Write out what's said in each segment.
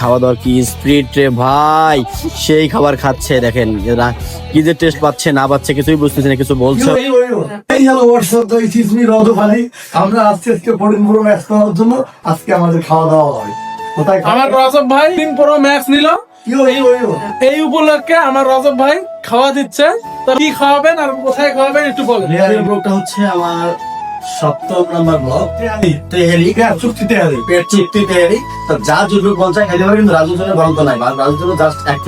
খাওয়া দাওয়ার কি স্প্রিট রে ভাই? সেই খাবার খাচ্ছে দেখেন এরা কি যে টেস্ট পাচ্ছে না পাচ্ছে কিছুই বুঝতেছে না কিছু বলছে। এই হ্যালো হোয়াটসঅ্যাপ তো it is me Rajab Ali. আমরা আসছি আজকে ফরিদপুর ম্যাচ করার জন্য আজকে আমাদের খাওয়া দাওয়া হয়। কোথায় আমার রজব ভাই তিন প্রো ম্যাক্স নিল। এই উপলক্ষে আমার রজব ভাই খাওয়া দিচ্ছে। তো কি খাওয়াবেন আর কোথায় খাওয়াবেন একটু বলেন। ব্লগটা হচ্ছে আমার সপ্তম নম্বর ব্লক তেহারি হ্যাঁ, চুক্তি তেহারি পেট চুক্তি তেহারি। তো যা যুদ্ধ বল চাই খেতে পারে কিন্তু রাজুর জন্য বরন্ত নাই বা রাজুর জন্য জাস্ট এক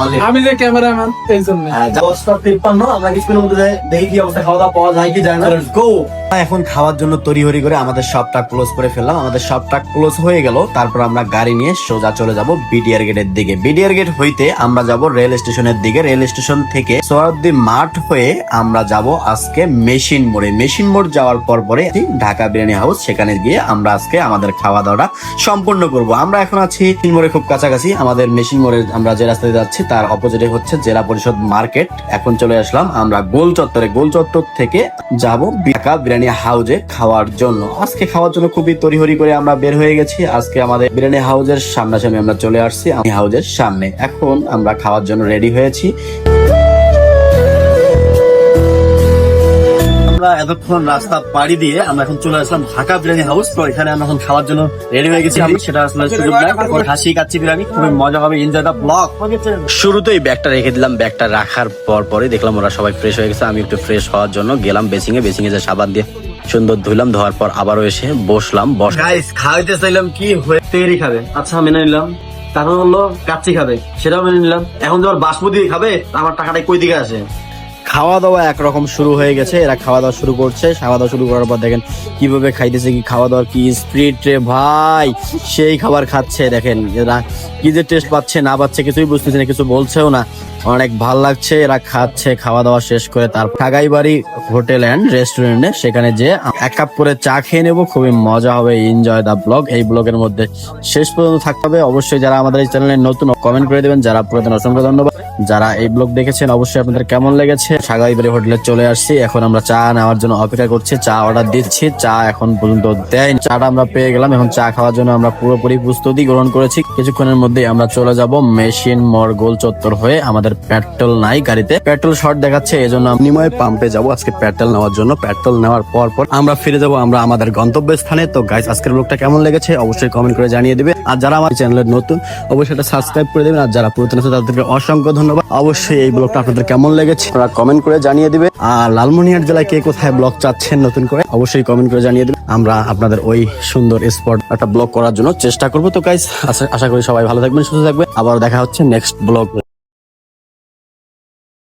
অনলি আমি যে ক্যামেরাম্যান এই জন্য। হ্যাঁ, দশটা তিপ্পান্ন আমরা কিছুক্ষণের মধ্যে দেখি কি অবস্থা খাওয়া দাওয়া পাওয়া যায় কি যায় না। গো এখন খাওয়ার জন্য তড়িহড়ি করে আমাদের শপটা ক্লোজ করে ফেললাম। আমাদের শপটা ক্লোজ হয়ে গেল। তারপর আমরা গাড়ি নিয়ে সোজা চলে যাব বিডিআর গেটের দিকে। বিডিআর গেট হইতে আমরা যাব রেল স্টেশনের দিকে। রেল স্টেশন থেকে সোয়ারদি মাঠ হয়ে আমরা যাব আজকে মেশিন মোড়ে। মেশিন মোড় যাওয়ার পর পরে ঢাকা বিরিয়ানি হাউস, সেখানে গিয়ে আমরা আজকে আমাদের খাওয়া দাওয়াটা সম্পূর্ণ করব। আমরা এখন আছি মেশিন মোড়ে খুব কাছাকাছি। আমাদের মেশিন মোড়ে আমরা যে রাস্তায় যাচ্ছি, তার অপোজিটে হচ্ছে জেলা পরিষদ মার্কেট। এখন চলে আসলাম আমরা গোল চত্বরে গোল চত্বর থেকে যাব ঢাকা বিরিয়ানি হাউজে খাওয়ার জন্য। আজকে খাওয়ার জন্য খুবই তড়িহড়ি করে আমরা বের হয়ে গেছি। আজকে আমাদের বিরিয়ানি হাউজের সামনাসামনি আমরা চলে আসছি হাউজের সামনে। এখন আমরা খাওয়ার জন্য রেডি হয়েছি। আমরা এতক্ষণ রাস্তা পাড়ি দিয়ে আমরা এখন চলে আসলাম ঢাকা বিরিয়ানি হাউস তো এখানে আমরা এখন খাওয়ার জন্য রেডি হয়ে গেছি সেটা আসলে সুযোগ নাই। এখন হাসি কাচ্ছি বিরিয়ানি খুবই মজা হবে এনজয় দা ব্লগ শুরুতেই ব্যাগটা রেখে দিলাম ব্যাগটা রাখার পর পরে দেখলাম ওরা সবাই ফ্রেশ হয়ে গেছে আমি একটু ফ্রেশ হওয়ার জন্য গেলাম বেসিং এ বেসিং এ যে সাবান দিয়ে সুন্দর ধুইলাম ধোয়ার পর আবারও এসে বসলাম বস গাইস খাইতে চাইলাম কি হয়ে তেরি খাবে। আচ্ছা মেনে নিলাম। তারপর বলল কাচ্চি খাবে সেটাও মেনে নিলাম। এখন যখন বাসমতি খাবে আমার টাকাটা কই দিকে আসে? খাওয়া দাওয়া একরকম শুরু হয়ে গেছে, এরা খাওয়া দাওয়া শুরু করছে। খাওয়া দাওয়া শুরু করার পর দেখেন কীভাবে খাইতেছে, কি খাওয়া দাওয়ার কি স্প্রিট রে ভাই। সেই খাবার খাচ্ছে, দেখেন এরা কি যে টেস্ট পাচ্ছে, না পাচ্ছে, কিছুই বুঝতেছে না, কিছু বলছেও না। অনেক ভালো লাগছে, এরা খাচ্ছে খাওয়া দাওয়া শেষ করে তারপর ঠাগাইবাড়ি হোটেল অ্যান্ড রেস্টুরেন্টে সেখানে যে এক কাপ করে চা খেয়ে নেব, খুবই মজা হবে এনজয় দা ব্লগ এই ব্লগের মধ্যে শেষ পর্যন্ত থাকতে হবে। অবশ্যই যারা আমাদের এই চ্যানেলে নতুন কমেন্ট করে দেবেন। যারা পুরাতন, অসংখ্য ধন্যবাদ। যারা এই ব্লগ দেখেছেন, অবশ্যই আপনাদের কেমন লেগেছে? সাগাইবাড়ি হোটেলে চলে আসছি। এখন আমরা চা নেওয়ার জন্য অপেক্ষা করছি। চা অর্ডার দিচ্ছি। চা এখন পর্যন্ত দেয় চাটা আমরা পেয়ে গেলাম। এখন চা খাওয়ার জন্য আমরা পুরোপুরি প্রস্তুতি গ্রহণ করেছি। কিছুক্ষণের মধ্যে আমরা চলে যাব মেশিন মোড় গোল চত্বর হয়ে আমাদের পেট্রোল নাই গাড়িতে। পেট্রোল শর্ট দেখাচ্ছে এই জন্য নিময় পাম্পে যাব। আজকে পেট্রোল নেওয়ার জন্য। পেট্রোল নেওয়ার পর পর আমরা ফিরে যাব আমরা আমাদের গন্তব্য স্থানে তো গাইস আজকের ব্লগটা কেমন লেগেছে? অবশ্যই কমেন্ট করে জানিয়ে দিবে। আর যারা আমার চ্যানেলের নতুন, অবশ্যই এটা সাবস্ক্রাইব করে দেবেন। আর যারা পুরাতন আছে, তাদেরকে অসংখ্য ধন্যবাদ। অবশ্যই এই ব্লগটা আপনাদের কেমন লেগেছে আপনারা কমেন্ট করে জানিয়ে দিবে। আর লালমনিহাট জেলায় কে কোথায় ব্লগ চাচ্ছেন নতুন করে অবশ্যই কমেন্ট করে জানিয়ে দিবে। আমরা আপনাদের ওই সুন্দর স্পট একটা ব্লগ করার জন্য চেষ্টা করব। তো গাইস আশা করি সবাই ভালো থাকবেন, সুস্থ থাকবেন। আবার দেখা হচ্ছে নেক্সট ব্লগ